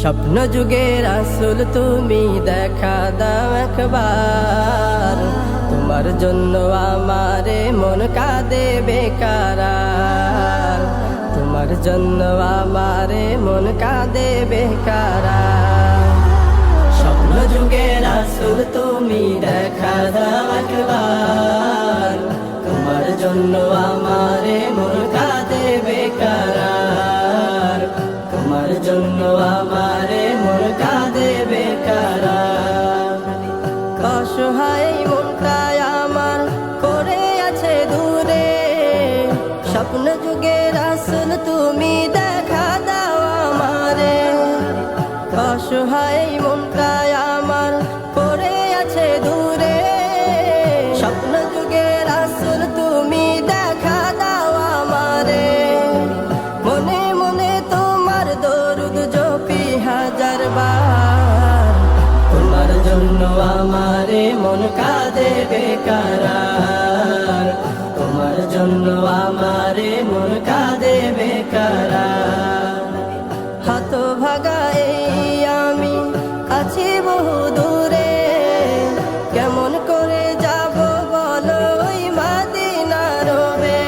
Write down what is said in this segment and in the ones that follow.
স্বপ্ন যুগের আসল তুমি দেখা দাও একবার। তোমার জন্য আমারে মন কাঁদে বেকারার। তোমার জন্য আমারে মন কাঁদে বেকারার। স্বপ্ন যুগের আসল তুমি দেখা দাও একবার। তোমার জন্য জন্য আমারে মন কাঁদে বেকারার অসহায় আমার করে আছে দূরে। স্বপ্ন যুগের আসল তুমি দেখা দাও আমারে। অসহায় মনটাই আমার মন কাঁদে বেকারার। তোমার জন্য আমারে মন কাঁদে বেকারার। হাত ভাগা এই আমি আছি বহু দূরে। কেমন করে যাব বলো ওই মাদিনা রবে।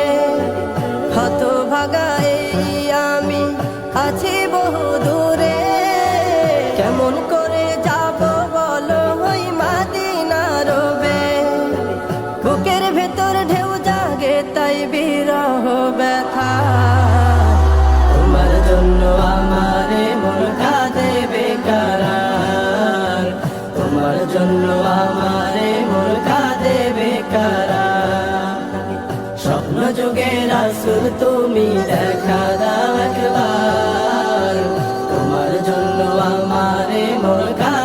হাত ভাগা এই আমি আছি জন্য আমারে মন কাঁদে বেকারার স্বপ্ন যুগে রাসুল তুমি দেখা দাও একবার। তোমার জন্য আমারে কাঁদে